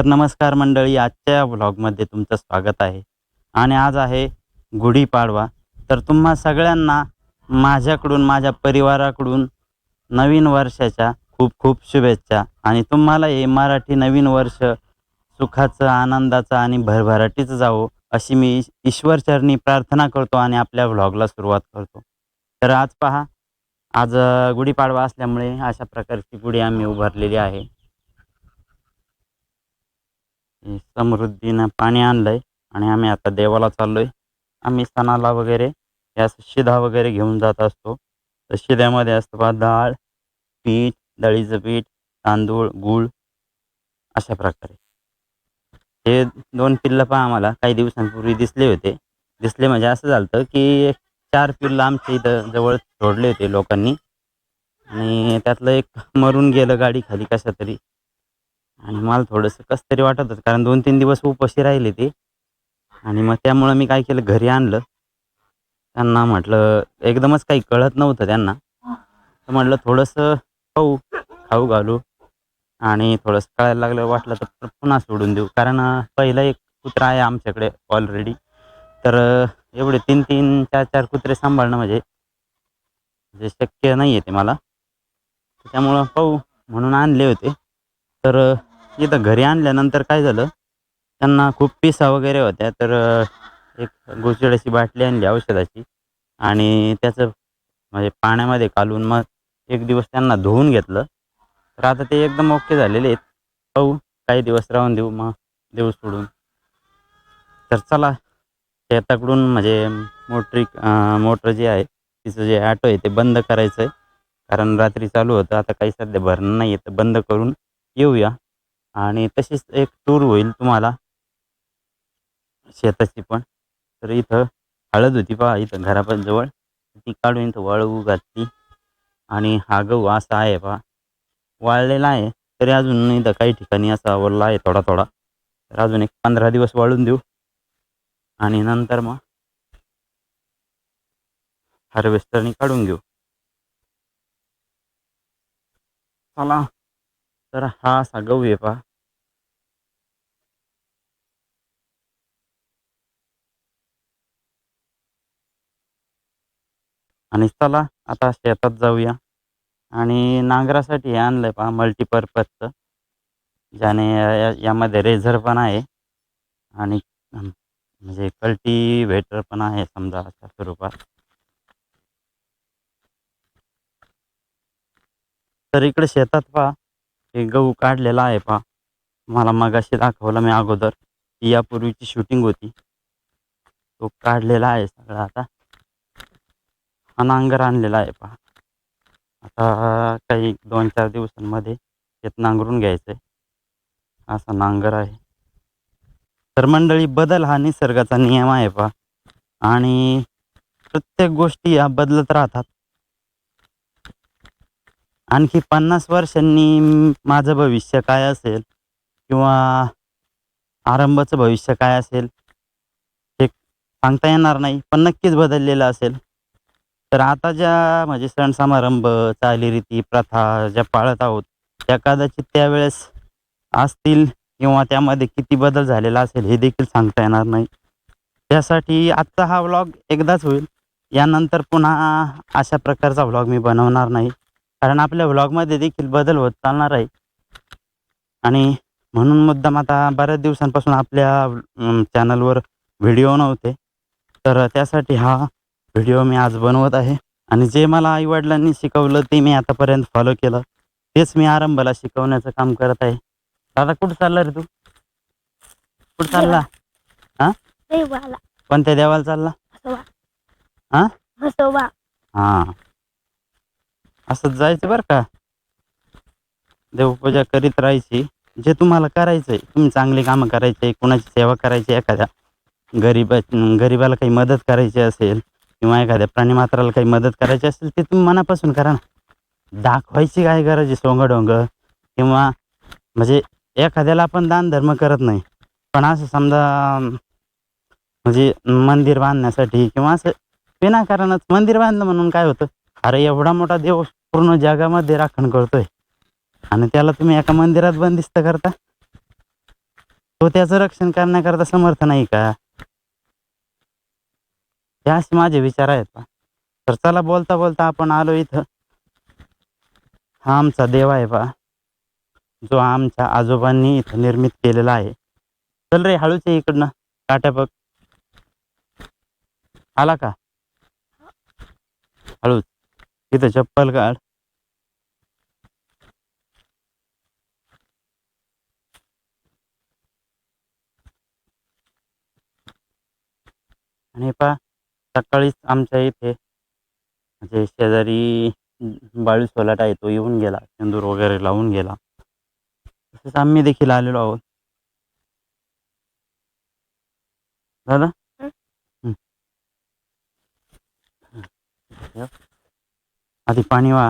तर नमस्कार मंडळी आजच्या व्लॉगमध्ये तुमचं स्वागत आहे. आणि आज आहे गुढीपाडवा. तर तुम्हा सगळ्यांना माझ्याकडून माझ्या परिवाराकडून नवीन वर्षाच्या खूप खूप शुभेच्छा. आणि तुम्हाला हे मराठी नवीन वर्ष सुखाचं आनंदाचं आणि भरभराटीचं जावो अशी मी ईश्वरचरणी प्रार्थना करतो आणि आपल्या व्लॉगला सुरुवात करतो. तर आज पहा आज गुढीपाडवा असल्यामुळे अशा प्रकारची गुढी आम्ही उभारलेली आहे. समृद्धीनं पाणी आणलंय आणि आम्ही आता देवाला चाललोय. आम्ही सणाला वगैरे या शिधा वगैरे घेऊन जात असतो. तर शिध्यामध्ये असतं बा डाळ पीठ डाळीचं पीठ तांदूळ गूळ अशा प्रकारे. हे दोन पिल्लं पहा आम्हाला. काही दिवसांपूर्वी दिसले होते. दिसले म्हणजे असं झालं की एक चार पिल्लं आमच्या इथं जवळ सोडले होते लोकांनी. आणि त्यातलं एक मरून गेलं गाडी खाली कशा तरी आणि मला थोडंसं कसं तरी वाटत होतं कारण दोन तीन दिवस उपाशी राहिले ते. आणि मग त्यामुळं मी काय केलं घरी आणलं. त्यांना म्हटलं एकदमच काही कळत नव्हतं त्यांना. तर म्हटलं थोडंसं खाऊ खाऊ घालू. आणि थोडंसं कळायला लागलं वाटलं तर पुन्हा सोडून देऊ. कारण पहिला एक कुत्रा आहे आमच्याकडे ऑलरेडी तर एवढे तीन तीन चार चार कुत्रे सांभाळणं म्हणजे म्हणजे शक्य नाही आहे ते मला. त्यामुळं पाहू म्हणून आणले होते. तर इथं घरी आणल्यानंतर काय झालं? त्यांना खूप पिसा वगैरे होत्या तर एक गुचड्याची बाटली आणली औषधाची आणि त्याचं म्हणजे पाण्यामध्ये कालून मग एक दिवस त्यांना धुवून घेतलं. तर आता ते एकदम ओके झालेले आहेत. पाहू काही दिवस राहून देऊ मग देऊ सोडून. तर चला शेताकडून म्हणजे मोटरी मोटर जी आहे तिचं जे ॲटो आहे ते बंद करायचं आहे कारण रात्री चालू होतं आता काही सध्या भरणं नाही आहे तर बंद करून येऊया. आणि तशीच एक टूर होईल तुम्हाला. शेताची पण. तर इथं हळद होती पहा इथं घरापासून ती काढून इथं वाळू घातली. आणि हा गहू असा आहे पहा. वाळलेला आहे. तरी अजून इथं काही ठिकाणी असा आवडला आहे थोडा थोडा. तर अजून एक पंधरा दिवस वाळून देऊ. आणि नंतर मग हार्वेस्टरनी काढून घेऊ. चला. तर हा असा गहू आहे पहा. आणि चला आता शेतात जाऊया. आणि नांगरासाठी हे आणलंय पहा मल्टीपर्पजचं ज्याने या- यामध्ये रेझर पण आहे. आणि म्हणजे कल्टिव्हेटर पण आहे समजा अशा स्वरूपात. तर इकडे शेतात पहा. हे गहू काढलेला आहे पहा. मला मगाशी दाखवलं मी अगोदर. ती यापूर्वीची शूटिंग होती. तो काढलेला आहे सगळा आता. हा नांगर आणलेला आहे पहा. आता काही दोन चार दिवसांमध्ये शेत नांगरून घ्यायचं आहे असा नांगर आहे. तर मंडळी बदल हा निसर्गाचा नियम आहे पहा. आणि प्रत्येक गोष्टी या बदलत राहतात. आणखी पन्नास वर्षांनी माझं भविष्य काय असेल किंवा आरंभाचं भविष्य काय असेल हे सांगता येणार नाही पण नक्कीच बदललेलं असेल. तर आता ज्या म्हणजे सण समारंभ चालीरीती प्रथा ज्या पाळत आहोत त्या कदाचित त्यावेळेस असतील किंवा त्यामध्ये किती बदल झालेला असेल हे देखील सांगता येणार नाही. त्यासाठी आजचा हा व्लॉग एकदाच होईल. यानंतर पुन्हा अशा प्रकारचा व्लॉग मी बनवणार नाही. कारण आपल्या व्लॉगमध्ये देखील बदल होत चालणार आहे. आणि म्हणून मुद्दाम आता बऱ्याच दिवसांपासून आपल्या चॅनलवर व्हिडिओ नव्हते. तर त्यासाठी हा व्हिडिओ मी आज बनवत आहे. आणि जे मला आईवडिलांनी शिकवलं ते मी आतापर्यंत फॉलो केलं. तेच मी आरंभाला शिकवण्याचं काम करत आहे. दादा कुठं चालला रे तू? कुठं चालला? देवाला. कोणत्या देवाला चालला? हा? हां. असंच जायचं बरं का? देवपूजा करीत राहायची. जे तुम्हाला करायचं आहे तुम्ही चांगली कामं करायचे कोणाची सेवा करायची एखाद्या गरीब गरीबाला काही मदत करायची असेल किंवा एखाद्या प्राणीमात्राला काही मदत करायची असेल ते तुम्ही मनापासून करा ना. दाखवायची काय गरज आहे सोंगडोंग? किंवा म्हणजे एखाद्याला आपण दान धर्म करत नाही. पण असं समजा म्हणजे मंदिर बांधण्यासाठी किंवा असं विनाकारणच मंदिर बांधलं म्हणून काय होतं? अरे एवढा मोठा देव पूर्ण जगामध्ये राखण करतोय. आणि त्याला तुम्ही एका मंदिरात बंदिस्त करता? तो त्याचं रक्षण करण्याकरता समर्थ नाही का? हे असे माझे विचार आहेत पा तर चला बोलता बोलता आपण आलो इथं. हा आमचा देव आहे पा जो आमच्या आजोबांनी इथं निर्मित केलेला आहे. चल रे हळूच इकडनं. काट्या बघ. आला का? हळूच. इथं चप्पल काढ. आणि पा सकाळीच आमच्या इथे म्हणजे शेजारी बाळू सोलाटा आहे तो येऊन गेला सिंदूर वगैरे लावून गेला. तसेच आम्ही देखील आलेलो आहोत. दादा. आधी पाणी वा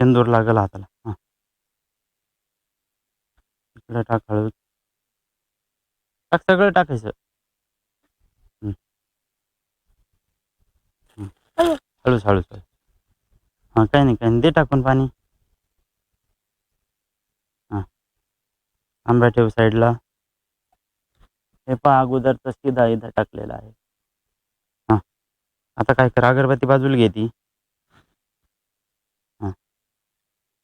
शेंदूर लागल हाताला. हां. इकडे टाक हळू टाक सगळं टाकायचं. हळूच हळूच हळूच. हां काही नाही काही नाही. दे टाकून पाणी. हां. आंबा ठेव साईडला हे पहा अगोदरचा सीधा इथं टाकलेला आहे. आता काय कर अगरबत्ती बाजूला घे ती. हां.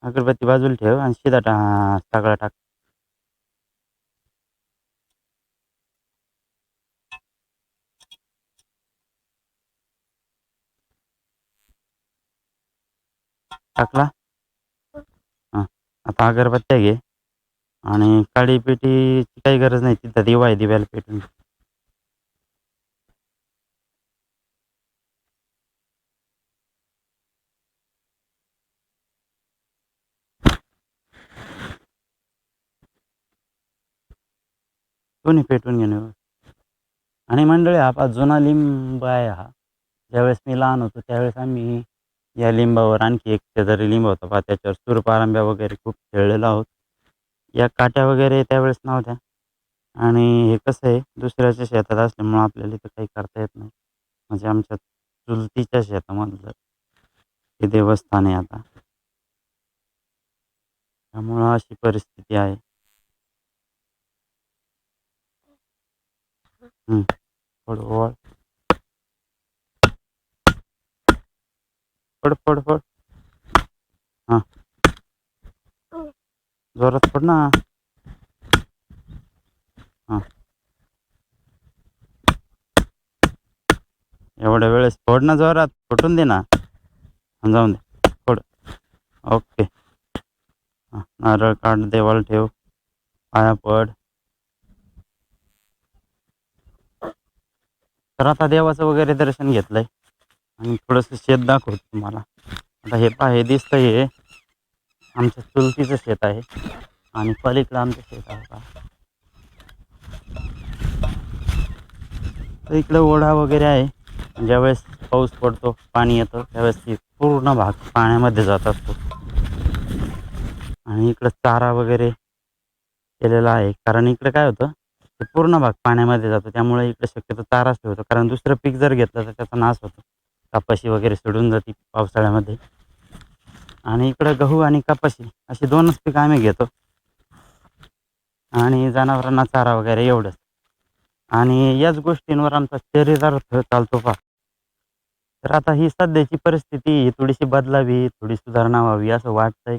अगरबत्ती बाजूला ठेव आणि सीधा टा सगळा टाक. टाकला? हां. आता अगरबत्त्या घे. आणि काळी पेटीची काही गरज नाही तिथं दिवा आहे दिव्याला पेटून. दोन्ही पेटून घेणे. आणि मंडळी हा जुना लिंब आहे हा. ज्यावेळेस मी लहान होतो त्यावेळेस आम्ही या लिंबावर आणखी एक शेजारी लिंब होता. पहा त्याच्यावर सूरपारंब्या वगैरे खूप खेळलेलो आहोत. या काट्या वगैरे त्यावेळेस नव्हत्या. आणि हे कसं आहे दुसऱ्याच्या शेतात असल्यामुळं आपल्याला इथं काही करता येत नाही. म्हणजे आमच्या चुलतीच्या शेतामधलं हे देवस्थान आहे आता. त्यामुळं अशी परिस्थिती आहे. हं. पड पड. पड हां. जोरात पड ना. हां. एवढ्या वेळेस फोड ना जोरात. फुटून दे ना. जाऊन दे. फोड ओके. नारळ काढ देवाला ठेव. पाया पड. तर आता देवाचं वगैरे दर्शन घेतलंय. आणि थोडंसं शेत दाखवतो तुम्हाला. आता हे पाहे दिसतं हे. आमच्या चुलतीचं शेत आहे. आणि पलीकडं आमचं शेत आहे का तर इकडं ओढा वगैरे आहे. ज्यावेळेस पाऊस पडतो पाणी येतं त्यावेळेस ती पूर्ण भाग पाण्यामध्ये जात असतो आणि इकडं चारा वगैरे केलेला आहे. कारण इकडं काय होतं तर पूर्ण भाग पाण्यामध्ये जातो. त्यामुळे इकडे शक्यतो चाराच ठेवतो. कारण दुसरं पीक जर घेतलं तर त्याचा नाश होतो. कपाशी वगैरे सोडून जाते पावसाळ्यामध्ये. आणि इकडं गहू आणि कपाशी अशी दोनच पीक आम्ही घेतो. आणि जनावरांना चारा वगैरे एवढंच. आणि याच गोष्टींवर आमचा शरीरार चालतो पा तर आता ही सध्याची परिस्थिती ही थोडीशी बदलावी थोडी सुधारणा व्हावी असं वाटतंय.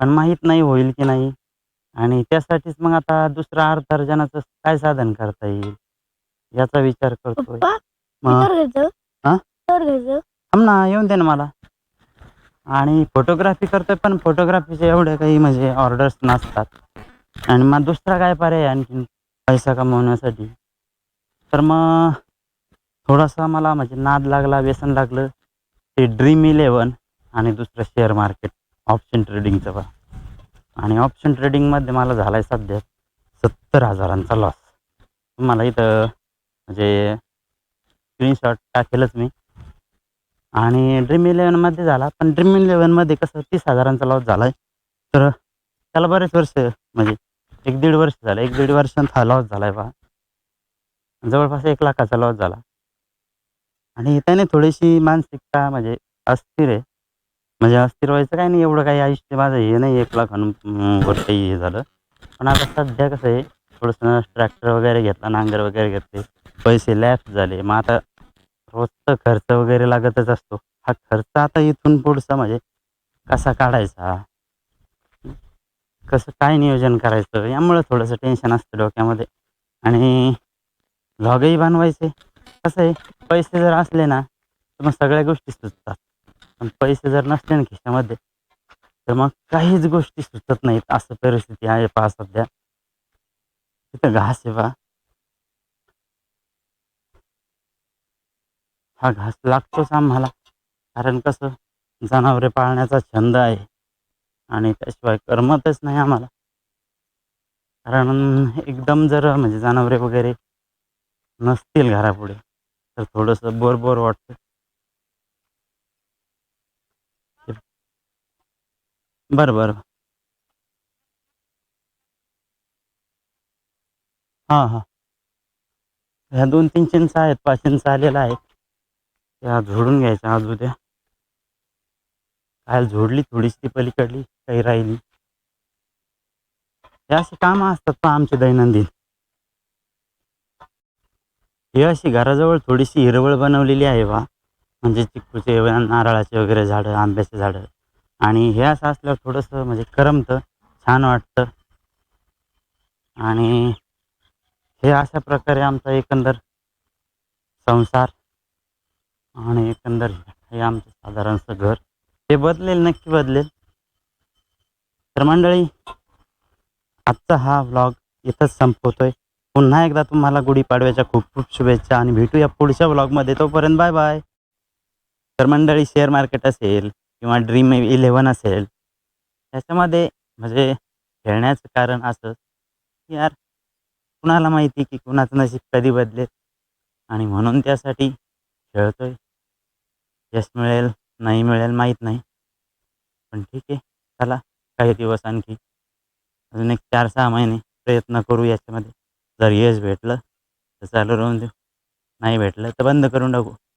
पण माहीत नाही होईल की नाही. आणि त्यासाठीच मग आता दुसरं अर्थार्जनाचं काय साधन करता येईल? याचा विचार करतोय. पप्पा मग? तर घ्यायचं हा? तर घ्यायचं थांब ना येऊन दे ना मला. आणि फोटोग्राफी करतोय पण फोटोग्राफीचे एवढे काही म्हणजे ऑर्डर्स नसतात. आणि मग दुसरा काय पर्याय आणखीन पैसा कमवण्यासाठी? तर मग थोडासा मला म्हणजे नाद लागला व्यसन लागलं. ते ड्रीम इलेवन आणि दुसरं शेअर मार्केट ऑप्शन ट्रेडिंगचं बा आणि ऑप्शन ट्रेडिंगमध्ये मला झाला आहे सध्या सत्तर हजारांचा लॉस तुम्हाला इथं म्हणजे स्क्रीनशॉट टाकेलच मी. आणि ड्रीम इलेवनमध्ये झाला पण ड्रीम इलेवनमध्ये कसं तीस हजारांचा लॉस झाला आहे तर त्याला बरेच वर्ष म्हणजे एक दीड वर्ष झालं. एक दीड वर्षांत हा लॉस झाला आहे बा जवळपास एक लाखाचा लॉस झाला. आणि त्याने थोडीशी मानसिकता म्हणजे अस्थिर आहे. म्हणजे अस्थिर व्हायचं काय नाही एवढं काही आयुष्य माझं हे नाही एक लाखांवर काही हे झालं. पण आता सध्या कसं आहे थोडंसं ट्रॅक्टर वगैरे घेतला नांगर वगैरे घेतले पैसे लॅप झाले. मग आता रोजचा खर्च वगैरे लागतच असतो. हा खर्च आता इथून पुढचा म्हणजे कसा काढायचा? कसं काय नियोजन करायचं? यामुळं थोडंसं टेन्शन असतं डोक्यामध्ये. आणि व्लॉगही बनवायचे. कसं आहे पैसे जर असले ना तर मग सगळ्या गोष्टी सुचतात. पण पैसे जर नसले ना खिशामध्ये तर मग काहीच गोष्टी सुचत नाहीत. असं परिस्थिती आहे पहा सध्या. तिथं घास आहे पहा. हा घास लागतोच आम्हाला. कारण कसं जनावरे पाळण्याचा छंद आहे. आणि त्याशिवाय करमतच नाही आम्हाला. कारण एकदम जर म्हणजे जनावरे वगैरे नसतील घरापुढे तर थोडंसं बोर बोर वाटतं. बरं बरं. हां हां. ह्या दोन तीन चिंच आहेत पाच चिंच आलेला आहे. त्या झोडून घ्यायच्या आज उद्या. काल झोडली थोडीशी ती पलीकडली काही राहिली. हे अशी कामं असतात पहा आमची दैनंदिन. ही अशी घराजवळ थोडीशी हिरवळ बनवलेली आहे बा. म्हणजे चिक्कूचे नारळाचे वगैरे झाडं आंब्याचे झाडं. आणि हे असं असल्यावर थोडंसं म्हणजे करमतं छान वाटतं. आणि हे अशा प्रकारे आमचा एकंदर संसार आणि एकंदर हे आमचं साधारणसं घर. ते बदलेल नक्की बदलेल. तर मंडळी आजचा हा व्लॉग इथंच संपवतोय. पुन्हा एकदा तुम्हाला गुढीपाडव्याच्या खूप खूप शुभेच्छा आणि भेटूया पुढच्या व्लॉगमध्ये तोपर्यंत बाय बाय. तर मंडळी शेअर मार्केट असेल. किंवा ड्रीम इलेवन असेल त्याच्यामध्ये म्हणजे खेळण्याचं कारण असं की यार कुणाला माहिती की कुणाचं नशीब कधी बदलेल? आणि म्हणून त्यासाठी खेळतो आहे यश मिळेल नाही मिळेल माहीत नाही. पण ठीक आहे चला काही दिवस आणखी अजून एक चार सहा महिने प्रयत्न करू याच्यामध्ये. जर यश भेटलं तर चालू राहून देऊ. नाही भेटलं तर बंद करून टाकू.